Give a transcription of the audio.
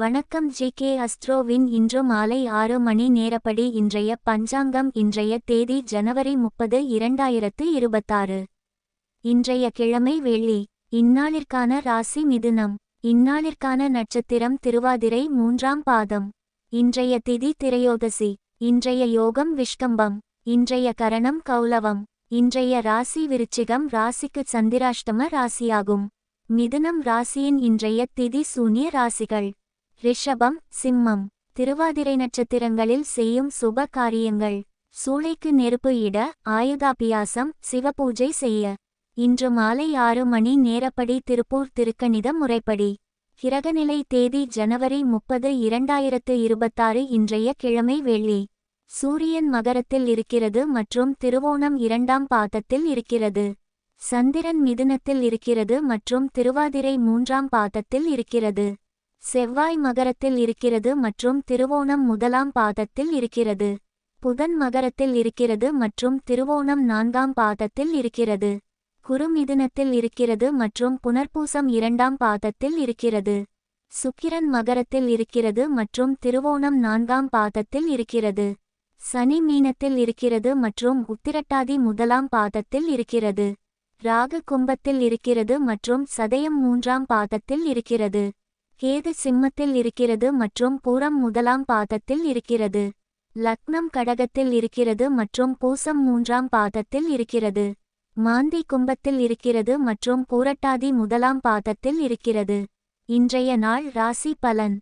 வணக்கம் G K அஸ்ட்ரோவின் இன்று மாலை ஆறு மணி நேரப்படி இன்றைய பஞ்சாங்கம் இன்றைய தேதி ஜனவரி முப்பது இரண்டாயிரத்து இருபத்தாறு. இன்றைய கிழமை வெள்ளி இந்நாளிற்கான ராசி மிதுனம் இந்நாளிற்கான நட்சத்திரம் திருவாதிரை மூன்றாம் பாதம். இன்றைய திதி திரையோதசி இன்றைய யோகம் விஷ்கம்பம் இன்றைய கரணம் கௌலவம் இன்றைய ராசி விருச்சிகம் ராசிக்கு சந்திராஷ்டம ராசியாகும். மிதுனம் ராசியின் இன்றைய திதி சூன்ய ராசிகள். ரிஷபம் சிம்மம் திருவாதிரை நட்சத்திரங்களில் செய்யும் சுப காரியங்கள். சூளைக்கு நெருப்பு இட ஆயுதாபியாசம் சிவபூஜை செய்ய. இன்று மாலை ஆறு மணி நேரப்படி திருப்பூர் திருக்கணித முறைப்படி. கிரகநிலை தேதி ஜனவரி முப்பது இரண்டாயிரத்து இருபத்தாறு இன்றைய கிழமை வெள்ளி. சூரியன் மகரத்தில் இருக்கிறது மற்றும் திருவோணம் இரண்டாம் பாதத்தில் இருக்கிறது. சந்திரன் மிதுனத்தில் இருக்கிறது மற்றும் திருவாதிரை மூன்றாம் பாதத்தில் இருக்கிறது. செவ்வாய் மகரத்தில் இருக்கிறது மற்றும் திருவோணம் முதலாம் பாதத்தில் இருக்கிறது. புதன் மகரத்தில் இருக்கிறது மற்றும் திருவோணம் நான்காம் பாதத்தில் இருக்கிறது. குரு மிதுனத்தில் இருக்கிறது மற்றும் புனர்பூசம் இரண்டாம் பாதத்தில் இருக்கிறது. சுக்கிரன் மகரத்தில் இருக்கிறது மற்றும் திருவோணம் நான்காம் பாதத்தில் இருக்கிறது. சனி மீனத்தில் இருக்கிறது மற்றும் உத்திரட்டாதி முதலாம் பாதத்தில் இருக்கிறது. ராகு கும்பத்தில் இருக்கிறது மற்றும் சதயம் மூன்றாம் பாதத்தில் இருக்கிறது. கேது சிம்மத்தில் இருக்கிறது மற்றும் பூரம் முதலாம் பாதத்தில் இருக்கிறது. லக்னம் கடகத்தில் இருக்கிறது மற்றும் பூசம் மூன்றாம் பாதத்தில் இருக்கிறது. மாந்தி கும்பத்தில் இருக்கிறது மற்றும் பூரட்டாதி முதலாம் பாதத்தில் இருக்கிறது. இன்றைய நாள் ராசி பலன்.